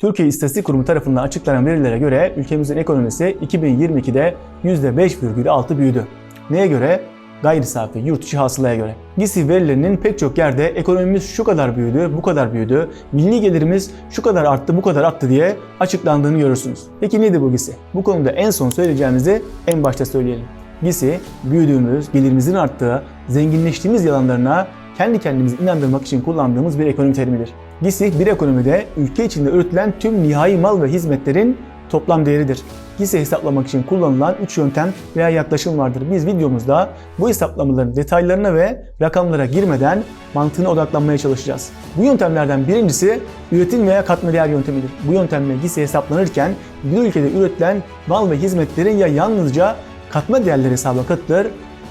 Türkiye İstatistik Kurumu tarafından açıklanan verilere göre ülkemizin ekonomisi 2022'de %5,6 büyüdü. Neye göre? Gayri safi yurt içi hasılaya göre. GİSİ verilerinin pek çok yerde ekonomimiz şu kadar büyüdü, bu kadar büyüdü, milli gelirimiz şu kadar arttı, bu kadar arttı diye açıklandığını görürsünüz. Peki nedir bu GİSİ? Bu konuda en son söyleyeceğimizi en başta söyleyelim. GİSİ, büyüdüğümüz, gelirimizin arttığı, zenginleştiğimiz yalanlarına kendi kendimizi inandırmak için kullandığımız bir ekonomi terimidir. GİSİ bir ekonomide ülke içinde üretilen tüm nihai mal ve hizmetlerin toplam değeridir. GİSİ hesaplamak için kullanılan 3 yöntem veya yaklaşım vardır. Biz videomuzda bu hesaplamaların detaylarına ve rakamlara girmeden mantığına odaklanmaya çalışacağız. Bu yöntemlerden birincisi üretim veya katma değer yöntemidir. Bu yöntemle GİSİ hesaplanırken bir ülkede üretilen mal ve hizmetlerin ya yalnızca katma değerleri hesaba katılır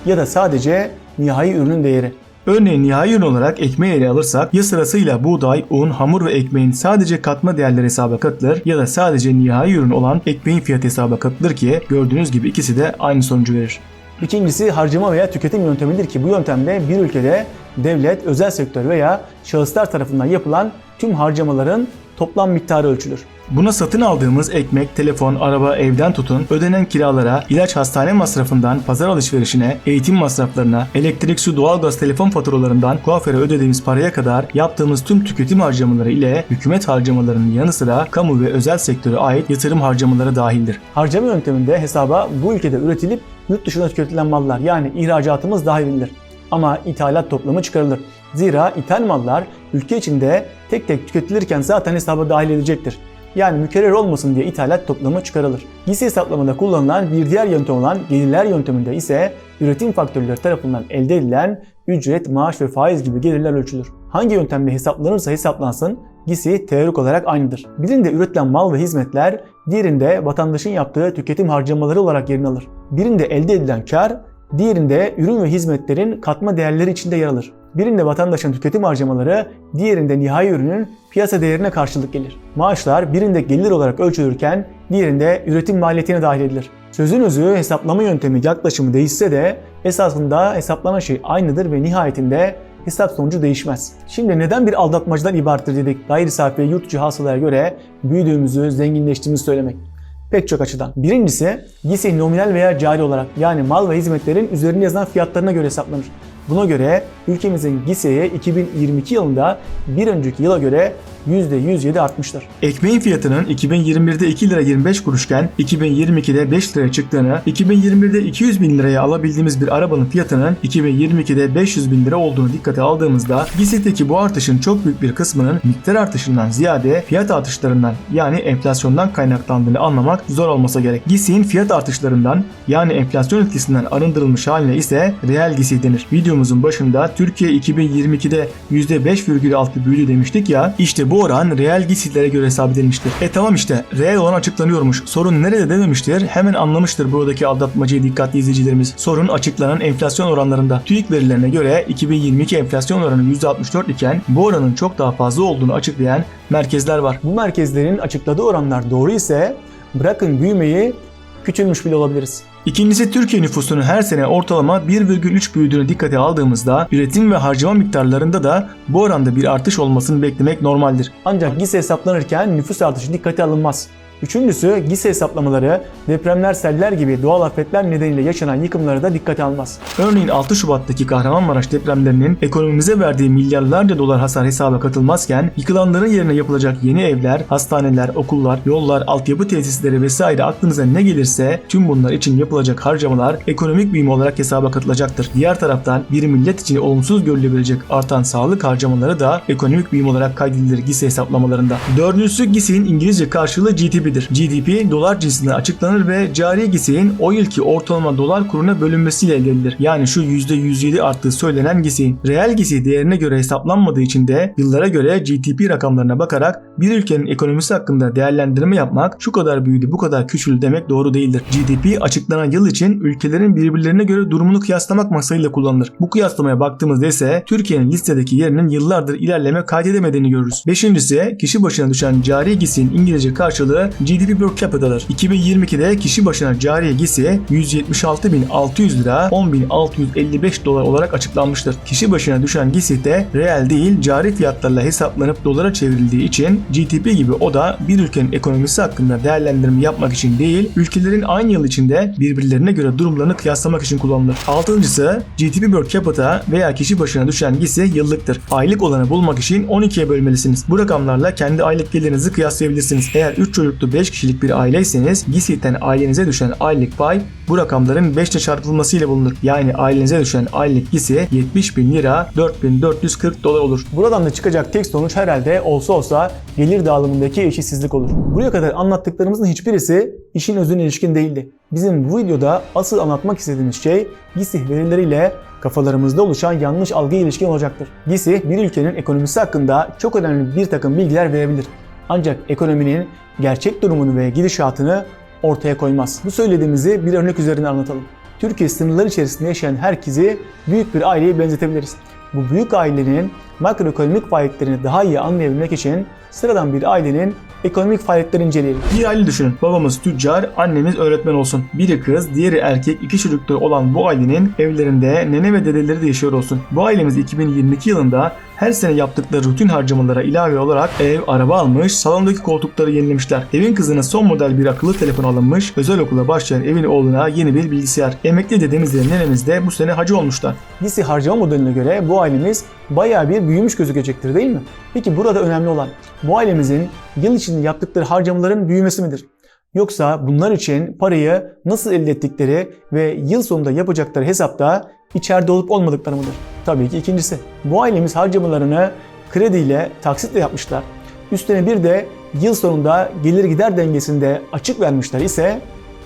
ya da sadece nihai ürünün değeri. Örneğin nihai ürün olarak ekmeği ele alırsak ya sırasıyla buğday, un, hamur ve ekmeğin sadece katma değerleri hesaba katılır ya da sadece nihai ürün olan ekmeğin fiyatı hesaba katılır ki gördüğünüz gibi ikisi de aynı sonucu verir. İkincisi harcama veya tüketim yöntemidir ki bu yöntemde bir ülkede devlet, özel sektör veya şahıslar tarafından yapılan tüm harcamaların toplam miktarı ölçülür. Buna satın aldığımız ekmek, telefon, araba, evden tutun, ödenen kiralara, ilaç hastane masrafından pazar alışverişine, eğitim masraflarına, elektrik, su, doğalgaz, telefon faturalarından kuaföre ödediğimiz paraya kadar yaptığımız tüm tüketim harcamaları ile hükümet harcamalarının yanı sıra kamu ve özel sektöre ait yatırım harcamaları dahildir. Harcama yönteminde hesaba bu ülkede üretilip yurt dışına tüketilen mallar yani ihracatımız dahil. Ama ithalat toplamı çıkarılır. Zira ithal mallar ülke içinde tek tek tüketilirken zaten hesaba dahil edilecektir. Yani mükerrer olmasın diye ithalat toplamı çıkarılır. Giysi hesaplamada kullanılan bir diğer yöntem olan gelirler yönteminde ise üretim faktörleri tarafından elde edilen ücret, maaş ve faiz gibi gelirler ölçülür. Hangi yöntemle hesaplanırsa hesaplansın GİSİ teorik olarak aynıdır. Birinde üretilen mal ve hizmetler, diğerinde vatandaşın yaptığı tüketim harcamaları olarak yerini alır. Birinde elde edilen kar, diğerinde ürün ve hizmetlerin katma değerleri içinde yer alır. Birinde vatandaşın tüketim harcamaları, diğerinde nihai ürünün piyasa değerine karşılık gelir. Maaşlar birinde gelir olarak ölçülürken diğerinde üretim maliyetine dahil edilir. Sözün özü hesaplama yöntemi yaklaşımı değişse de esasında hesaplanan şey aynıdır ve nihayetinde hesap sonucu değişmez. Şimdi neden bir aldatmacıdan ibarettir dedik gayri safi yurt içi hasılaya göre büyüdüğümüzü, zenginleştiğimizi söylemek? Pek çok açıdan. Birincisi GİSİ nominal veya cari olarak yani mal ve hizmetlerin üzerinde yazılan fiyatlarına göre hesaplanır. Buna göre ülkemizin GİSE'ye 2022 yılında bir önceki yıla göre %107 artmıştır. Ekmeğin fiyatının 2021'de 2 lira 25 kuruşken 2022'de 5 liraya çıktığını, 2021'de 200 bin liraya alabildiğimiz bir arabanın fiyatının 2022'de 500 bin lira olduğunu dikkate aldığımızda GİSE'deki bu artışın çok büyük bir kısmının miktar artışından ziyade fiyat artışlarından yani enflasyondan kaynaklandığını anlamak zor olmasa gerek. GİSİ'nin fiyat artışlarından yani enflasyon etkisinden arındırılmış haline ise reel GİSİ denir. Videomuzun başında Türkiye 2022'de %5,6 büyüdü demiştik ya işte bu oran reel GİSİ'lere göre hesap edilmiştir. E tamam işte reel olan açıklanıyormuş. Sorun nerede dememiştir. Hemen anlamıştır buradaki aldatmacıyı dikkatli izleyicilerimiz. Sorun açıklanan enflasyon oranlarında. TÜİK verilerine göre 2022 enflasyon oranı %64 iken bu oranın çok daha fazla olduğunu açıklayan merkezler var. Bu merkezlerin açıkladığı oranlar doğru ise bırakın büyümeyi küçülmüş bile olabiliriz. İkincisi Türkiye nüfusunun her sene ortalama 1,3 büyüdüğünü dikkate aldığımızda üretim ve harcama miktarlarında da bu oranda bir artış olmasını beklemek normaldir. Ancak GİSE hesaplanırken nüfus artışı dikkate alınmaz. Üçüncüsü GİSE hesaplamaları depremler, seller gibi doğal afetler nedeniyle yaşanan yıkımları da dikkate almaz. Örneğin 6 Şubat'taki Kahramanmaraş depremlerinin ekonomimize verdiği milyarlarca dolar hasar hesaba katılmazken yıkılanların yerine yapılacak yeni evler, hastaneler, okullar, yollar, altyapı tesisleri vesaire aklınıza ne gelirse tüm bunlar için yapılacak harcamalar ekonomik büyüme olarak hesaba katılacaktır. Diğer taraftan bir millet için olumsuz görülebilecek artan sağlık harcamaları da ekonomik büyüme olarak kaydedilir GİSE hesaplamalarında. Dördüncüsü GİSE'nin İngilizce karşılığı GDP GDP'dir. GDP dolar cinsinden açıklanır ve cari GİSİ'nin o yılki ortalama dolar kuruna bölünmesiyle elde edilir. Yani şu %107 arttığı söylenen GİSİ'nin. Reel GİSİ değerine göre hesaplanmadığı için de yıllara göre GDP rakamlarına bakarak bir ülkenin ekonomisi hakkında değerlendirme yapmak şu kadar büyüdü bu kadar küçüldü demek doğru değildir. GDP açıklanan yıl için ülkelerin birbirlerine göre durumunu kıyaslamak maksadıyla kullanılır. Bu kıyaslamaya baktığımızda ise Türkiye'nin listedeki yerinin yıllardır ilerleme kaydedemediğini görürüz. Beşincisi kişi başına düşen cari GİSİ'nin İngilizce karşılığı GDP per capita'dır. 2022'de kişi başına cari gisi 176.600 lira 10.655 dolar olarak açıklanmıştır. Kişi başına düşen gisi de reel değil cari fiyatlarla hesaplanıp dolara çevrildiği için GDP gibi o da bir ülkenin ekonomisi hakkında değerlendirme yapmak için değil, ülkelerin aynı yıl içinde birbirlerine göre durumlarını kıyaslamak için kullanılır. Altıncısı GDP per capita veya kişi başına düşen gisi yıllıktır. Aylık olanı bulmak için 12'ye bölmelisiniz. Bu rakamlarla kendi aylık gelirinizi kıyaslayabilirsiniz. Eğer 3 çocuklu 5 kişilik bir aileyseniz GİSİ'den ailenize düşen aylık pay bu rakamların 5 ile çarpılması ile bulunur. Yani ailenize düşen aylık gisi 70 bin lira 4440 dolar olur. Buradan da çıkacak tek sonuç herhalde olsa olsa gelir dağılımındaki eşitsizlik olur. Buraya kadar anlattıklarımızın hiçbirisi işin özüne ilişkin değildi. Bizim bu videoda asıl anlatmak istediğimiz şey GİSİH verileriyle kafalarımızda oluşan yanlış algı ilişkin olacaktır. GİSİH bir ülkenin ekonomisi hakkında çok önemli bir takım bilgiler verebilir. Ancak ekonominin gerçek durumunu ve gidişatını ortaya koymaz. Bu söylediğimizi bir örnek üzerine anlatalım. Türkiye sınırları içerisinde yaşayan herkesi büyük bir aileye benzetebiliriz. Bu büyük ailenin makroekonomik faaliyetlerini daha iyi anlayabilmek için sıradan bir ailenin ekonomik faaliyetlerini inceleyelim. Bir aile düşünün. Babamız tüccar, annemiz öğretmen olsun. Biri kız, diğeri erkek, iki çocukları olan bu ailenin evlerinde nene ve dedeleri de yaşıyor olsun. Bu ailemiz 2022 yılında her sene yaptıkları rutin harcamalara ilave olarak ev, araba almış, salondaki koltukları yenilemişler. Evin kızına son model bir akıllı telefon alınmış, özel okula başlayan evin oğluna yeni bir bilgisayar. Emekli dedemiz ve nenemiz de bu sene hacı olmuşlar. Lise harcama modeline göre bu ailemiz bayağı bir büyümüş gözükecektir değil mi? Peki burada önemli olan bu ailemizin yıl içinde yaptıkları harcamaların büyümesi midir? Yoksa bunlar için parayı nasıl elde ettikleri ve yıl sonunda yapacakları hesapta içeride olup olmadıkları mıdır? Tabii ki ikincisi. Bu ailemiz harcamalarını krediyle, taksitle yapmışlar. Üstüne bir de yıl sonunda gelir gider dengesinde açık vermişler ise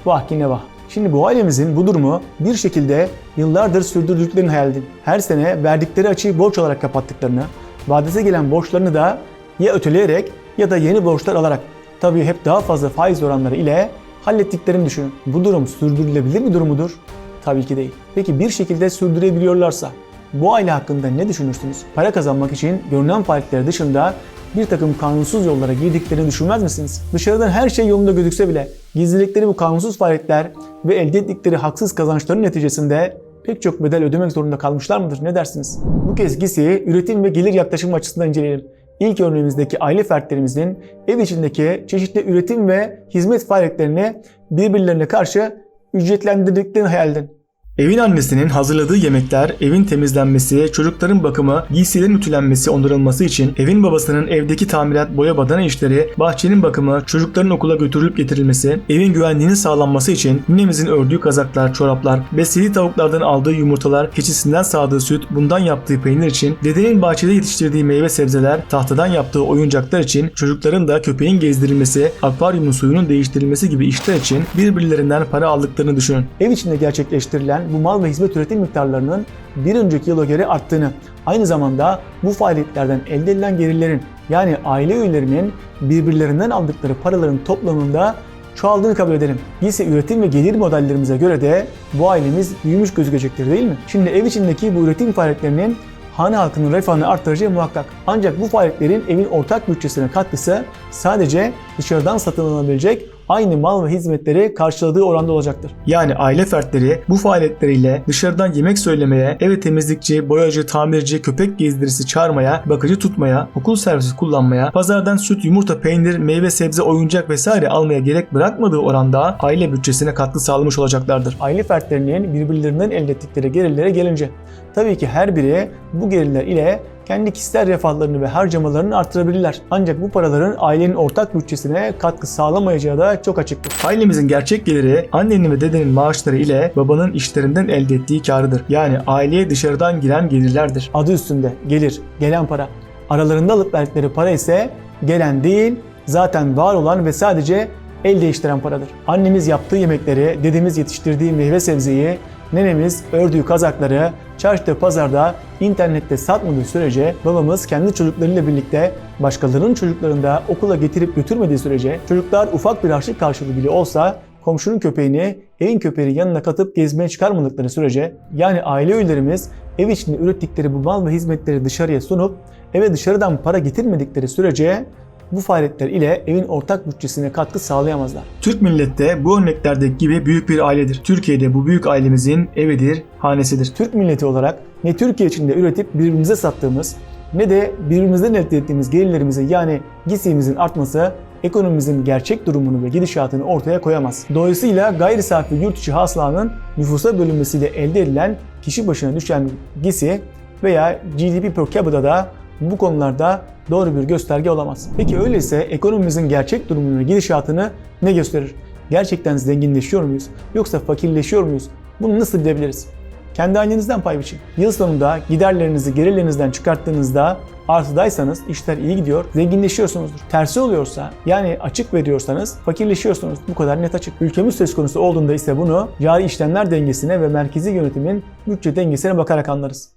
vah ki ne vah. Şimdi bu ailemizin bu durumu bir şekilde yıllardır sürdürdüklerini hayal edin. Her sene verdikleri açığı borç olarak kapattıklarını, vadese gelen borçlarını da ya öteleyerek ya da yeni borçlar alarak tabii hep daha fazla faiz oranları ile hallettiklerini düşünün. Bu durum sürdürülebilir bir durum mudur? Tabii ki değil. Peki bir şekilde sürdürebiliyorlarsa bu aile hakkında ne düşünürsünüz? Para kazanmak için görünen faaliyetler dışında bir takım kanunsuz yollara girdiklerini düşünmez misiniz? Dışarıdan her şey yolunda gözükse bile gizlilikleri bu kanunsuz faaliyetler ve elde ettikleri haksız kazançların neticesinde pek çok bedel ödemek zorunda kalmışlar mıdır? Ne dersiniz? Bu kez GİS'i üretim ve gelir yaklaşımı açısından inceleyelim. İlk örneğimizdeki aile fertlerimizin ev içindeki çeşitli üretim ve hizmet faaliyetlerini birbirlerine karşı ücretlendirdiklerini hayal edin. Evin annesinin hazırladığı yemekler, evin temizlenmesi, çocukların bakımı, giysilerin ütülenmesi, onarılması için, evin babasının evdeki tamirat, boya badana işleri, bahçenin bakımı, çocukların okula götürülüp getirilmesi, evin güvenliğinin sağlanması için ninemizin ördüğü kazaklar, çoraplar, beslediği tavuklardan aldığı yumurtalar, keçisinden sağdığı süt, bundan yaptığı peynir için, dedenin bahçede yetiştirdiği meyve sebzeler, tahtadan yaptığı oyuncaklar için, çocukların da köpeğin gezdirilmesi, akvaryumun suyunun değiştirilmesi gibi işler için birbirlerinden para aldıklarını düşünün. Ev içinde gerçekleştirilen bu mal ve hizmet üretim miktarlarının bir önceki yıla göre arttığını, aynı zamanda bu faaliyetlerden elde edilen gelirlerin yani aile üyelerinin birbirlerinden aldıkları paraların toplamında çoğaldığını kabul edelim. Giysi üretim ve gelir modellerimize göre de bu ailemiz büyümüş gözükecektir değil mi? Şimdi ev içindeki bu üretim faaliyetlerinin hane halkının refahını arttıracağı muhakkak. Ancak bu faaliyetlerin evin ortak bütçesine katkısı sadece dışarıdan satın alınabilecek aynı mal ve hizmetleri karşıladığı oranda olacaktır. Yani aile fertleri bu faaliyetleriyle dışarıdan yemek söylemeye, eve temizlikçi, boyacı, tamirci, köpek gezdirisi çağırmaya, bakıcı tutmaya, okul servisi kullanmaya, pazardan süt, yumurta, peynir, meyve, sebze, oyuncak vesaire almaya gerek bırakmadığı oranda aile bütçesine katkı sağlamış olacaklardır. Aile fertlerinin birbirlerinden elde ettikleri gelirlere gelince tabii ki her biri bu gelirler ile kendi kişisel refahlarını ve harcamalarını artırabilirler. Ancak bu paraların ailenin ortak bütçesine katkı sağlamayacağı da çok açıktır. Ailemizin gerçek geliri annenin ve dedenin maaşları ile babanın işlerinden elde ettiği karıdır. Yani aileye dışarıdan giren gelirlerdir. Adı üstünde gelir, gelen para. Aralarında alıp verdikleri para ise gelen değil, zaten var olan ve sadece el değiştiren paradır. Annemiz yaptığı yemekleri, dedemiz yetiştirdiği meyve sebzeyi, nenemiz ördüğü kazakları çarşıda, pazarda, internette satmadığı sürece babamız kendi çocuklarıyla birlikte başkalarının çocuklarını da okula getirip götürmediği sürece çocuklar ufak bir harçlık karşılığı bile olsa komşunun köpeğini evin köpeği yanına katıp gezmeye çıkarmadıkları sürece yani aile üyelerimiz ev içinde ürettikleri bu mal ve hizmetleri dışarıya sunup eve dışarıdan para getirmedikleri sürece bu faaliyetler ile evin ortak bütçesine katkı sağlayamazlar. Türk milleti de bu örneklerdeki gibi büyük bir ailedir. Türkiye'de bu büyük ailemizin evidir, hanesidir. Türk milleti olarak ne Türkiye içinde üretip birbirimize sattığımız ne de birbirimizden elde ettiğimiz gelirlerimizin yani GİSİ'mizin artması ekonomimizin gerçek durumunu ve gidişatını ortaya koyamaz. Dolayısıyla gayri safi yurt içi hasılanın nüfusa bölünmesiyle elde edilen kişi başına düşen GİSİ veya GDP per capita da bu konularda doğru bir gösterge olamaz. Peki öyleyse ekonomimizin gerçek durumunu ve gidişatını ne gösterir? Gerçekten zenginleşiyor muyuz yoksa fakirleşiyor muyuz? Bunu nasıl bilebiliriz? Kendi halinizden pay biçin. Yıl sonunda giderlerinizi gelirlerinizden çıkarttığınızda artıdaysanız işler iyi gidiyor, zenginleşiyorsunuzdur. Tersi oluyorsa yani açık veriyorsanız fakirleşiyorsunuz. Bu kadar net açık. Ülkemiz söz konusu olduğunda ise bunu cari işlemler dengesine ve merkezi yönetimin bütçe dengesine bakarak anlarız.